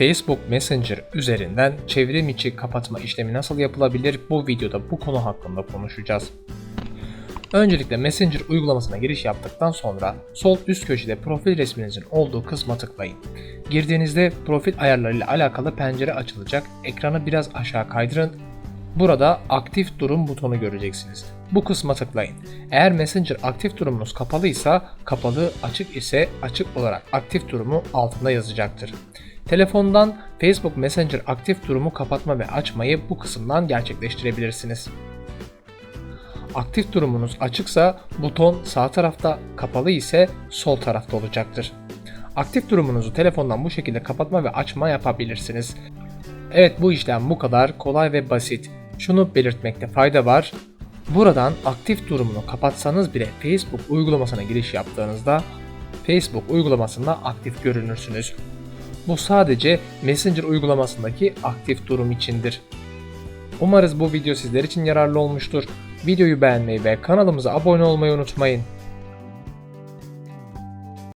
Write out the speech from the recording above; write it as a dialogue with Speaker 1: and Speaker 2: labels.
Speaker 1: Facebook Messenger üzerinden çevrim içi kapatma işlemi nasıl yapılabilir? Bu videoda bu konu hakkında konuşacağız. Öncelikle Messenger uygulamasına giriş yaptıktan sonra sol üst köşede profil resminizin olduğu kısma tıklayın. Girdiğinizde profil ayarlarıyla alakalı pencere açılacak. Ekranı biraz aşağı kaydırın. Burada aktif durum butonu göreceksiniz. Bu kısma tıklayın. Eğer Messenger aktif durumunuz kapalıysa kapalı, açık ise açık olarak aktif durumu altında yazacaktır. Telefondan Facebook Messenger aktif durumu kapatma ve açmayı bu kısımdan gerçekleştirebilirsiniz. Aktif durumunuz açıksa buton sağ tarafta, kapalı ise sol tarafta olacaktır. Aktif durumunuzu telefondan bu şekilde kapatma ve açma yapabilirsiniz. Evet bu işlem bu kadar kolay ve basit. Şunu belirtmekte fayda var. Buradan aktif durumunu kapatsanız bile Facebook uygulamasına giriş yaptığınızda Facebook uygulamasında aktif görünürsünüz. Bu sadece Messenger uygulamasındaki aktif durum içindir. Umarız bu video sizler için yararlı olmuştur. Videoyu beğenmeyi ve kanalımıza abone olmayı unutmayın.